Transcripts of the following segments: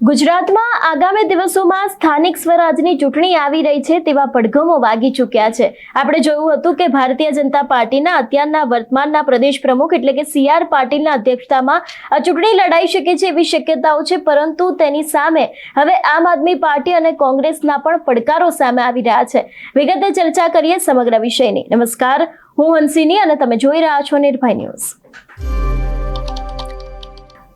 ગુજરાતમાં આગામી દિવસોમાં સ્થાનિક સ્વરાજની ચૂંટણી આવી રહી છે તેવા પડઘમો વાગી ચૂક્યા છે. આપણે જોયું હતું કે ભારતીય જનતા પાર્ટીના અત્યારના વર્તમાનના પ્રદેશ પ્રમુખ એટલે કે સી આર પાટીલના અધ્યક્ષતામાં આ ચૂંટણી લડાઈ શકે છે એવી શક્યતાઓ છે, પરંતુ તેની સામે હવે આમ આદમી પાર્ટી અને કોંગ્રેસના પણ પડકારો સામે આવી રહ્યા છે. વિગતે ચર્ચા કરીએ સમગ્ર વિષયની. નમસ્કાર, હું હંસિની અને તમે જોઈ રહ્યા છો નિર્ભય ન્યૂઝ.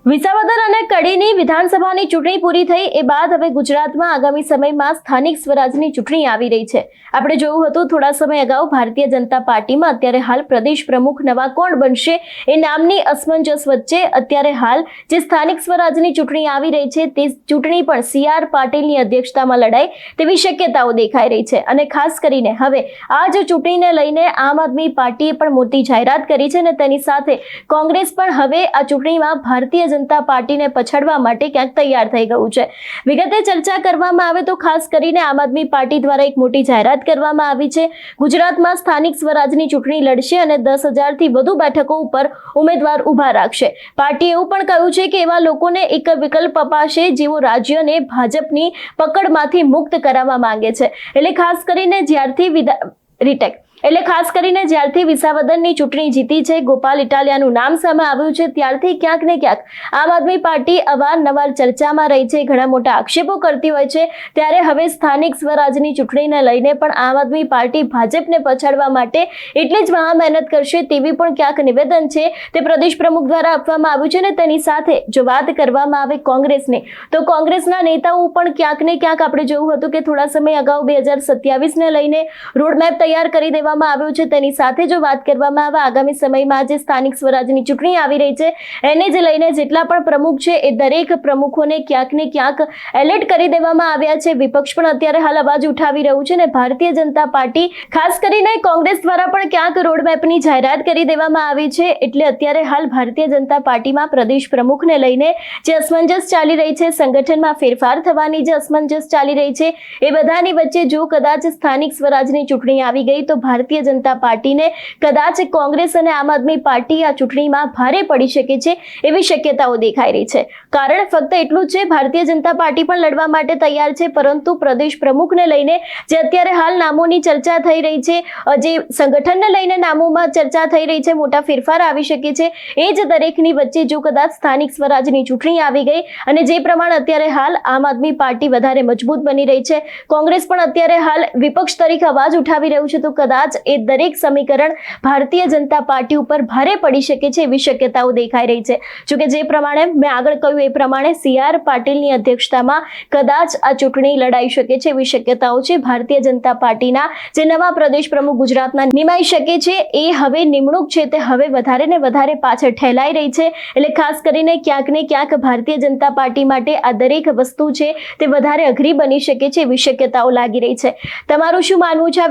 વિસાવદર અને કડીની વિધાનસભાની ચૂંટણી પૂરી થઈ એ બાદ હવે ગુજરાતમાં આગામી સમયમાં સ્થાનિક સ્વરાજની ચૂંટણી આવી રહી છે. આપણે જોયું હતું થોડા સમય અગાઉ ભારતીય જનતા પાર્ટીમાં અત્યારે હાલ પ્રદેશ પ્રમુખ નવા કોણ બનશે એ નામની અસમંજસ વચ્ચે અત્યારે હાલ જે સ્થાનિક સ્વરાજની ચૂંટણી આવી રહી છે તે ચૂંટણી પણ સી આર પાટીલની અધ્યક્ષતામાં લડાય તેવી શક્યતાઓ દેખાઈ રહી છે. અને ખાસ કરીને હવે આ જ ચૂંટણીને લઈને આમ આદમી પાર્ટીએ પણ મોટી જાહેરાત કરી છે અને તેની સાથે કોંગ્રેસ પણ હવે આ ચૂંટણીમાં ભારતીય જનતા પાર્ટીને પછાડવા માટે ક્યાંક તૈયાર થઈ ગયું છે. વિગતે ચર્ચા કરવામાં આવે તો ખાસ કરીને આમ આદમી પાર્ટી દ્વારા એક મોટી જાહેરાત કરવામાં આવી છે. ગુજરાતમાં સ્થાનિક સ્વરાજની ચૂંટણી લડશે અને દસ હજારથી વધુ બેઠકો ઉપર ઉમેદવાર ઊભા રાખશે. પાર્ટીએ એવું પણ કહ્યું છે કે એવા લોકોને એક વિકલ્પ અપાશે જેઓ રાજ્યને ભાજપની પકડમાંથી મુક્ત કરાવવા માંગે છે. એટલે ખાસ કરીને જ્યારથી રીટેક. એટલે ખાસ કરીને જ્યારથી વિસાવદનની ચૂંટણી જીતી છે, ગોપાલ ઇટાલિયાનું નામ સામે આવ્યું છે, ત્યારથી ક્યાંક ને ક્યાંક આમ આદમી પાર્ટી અવારનવાર ચર્ચામાં રહી છે, ઘણા મોટા આક્ષેપો કરતી હોય છે. ત્યારે હવે સ્થાનિક સ્વરાજની ચૂંટણીને લઈને પણ આમ આદમી પાર્ટી ભાજપને પછાડવા માટે એટલી જ મહા મહેનત કરશે તેવી પણ ક્યાંક નિવેદન છે. તે પ્રદેશ પ્રમુખ દ્વારા આપવામાં આવ્યું છે ને તેની સાથે જો વાત કરવામાં આવે કોંગ્રેસની, તો કોંગ્રેસના નેતાઓ પણ ક્યાંક ને ક્યાંક આપણે જોયું હતું કે થોડા સમય અગાઉ બે હજાર સત્યાવીસને લઈને રોડમેપ તૈયાર કરી દેવામાં આવ્યો છે. તેની સાથે જો વાત કરવામાં આવે, આગામી સમયમાં જે સ્થાનિક સ્વરાજની ચૂંટણી આવી રહી છે. એને જ લઈને જેટલા પણ પ્રમુખ છે, એ દરેક પ્રમુખોને ક્યાંક ને ક્યાંક એલર્ટ કરી દેવામાં આવ્યા છે. વિપક્ષ પણ અત્યારે હાલ અવાજ ઉઠાવી રહ્યું છે ને ભારતીય જનતા પાર્ટી, ખાસ કરીને કોંગ્રેસ દ્વારા પણ ક્યાંક રોડમેપની જાહેરાત કરી દેવામાં આવી છે. એટલે અત્યારે હાલ ભારતીય જનતા પાર્ટીમાં પ્રદેશ પ્રમુખને લઈને જે અસમંજસ ચાલી રહી છે, સંગઠનમાં ફેરફાર થવાની જે અસમંજસ ચાલી રહી છે, એ બધાની વચ્ચે જો કદાચ સ્થાનિક સ્વરાજની ચૂંટણી આવી ગઈ તો ભારતીય જનતા પાર્ટીને કદાચ કોંગ્રેસ અને આમ આદમી પાર્ટી આ ચૂંટણીમાં ભારે પડી શકે છે એવી શક્યતાઓ દેખાઈ રહી છે. કારણ ફક્ત એટલું છે, ભારતીય જનતા પાર્ટી પણ લડવા માટે તૈયાર છે, પરંતુ પ્રદેશ પ્રમુખને લઈને જે અત્યારે હાલ નામોની ચર્ચા થઈ રહી છે જે સંગઠનને લઈને નામોમાં ચર્ચા થઈ રહી છે, મોટા ફેરફાર આવી શકે છે, એ જ દરેકની વચ્ચે જો કદાચ સ્થાનિક સ્વરાજની ચૂંટણી આવી ગઈ અને જે પ્રમાણે અત્યારે હાલ આમ આદમી પાર્ટી વધારે મજબૂત બની રહી છે, કોંગ્રેસ પણ અત્યારે હાલ વિપક્ષ તરીકે અવાજ ઉઠાવી રહ્યું છે તો કદાચ એ દરેક સમીકરણ ભારતીય જનતા પાર્ટી ઉપર ભારે પડી શકે છે એવી શક્યતાઓ દેખાઈ રહી છે. જોકે જે પ્રમાણે મેં આગળ કહ્યું એ પ્રમાણે સી આર પાટીલની અધ્યક્ષતામાં કદાચ આ ચૂંટણી લડાઈ શકે છે એવી શક્યતાઓ છે. ભારતીય જનતા પાર્ટીના જે નવા પ્રદેશ પ્રમુખ ગુજરાતના નિમાઈ શકે છે એ હવે નિમણૂક છે તે હવે વધારે ને વધારે પાછળ ઠેલાઈ રહી છે. એટલે ખાસ કરીને ક્યાંક ને ક્યાંક ભારતીય જનતા પાર્ટી માટે આ દરેક વસ્તુ છે તે વધારે અઘરી બની શકે છે એવી શક્યતાઓ લાગી રહી છે. તમારું શું માનવું છે આ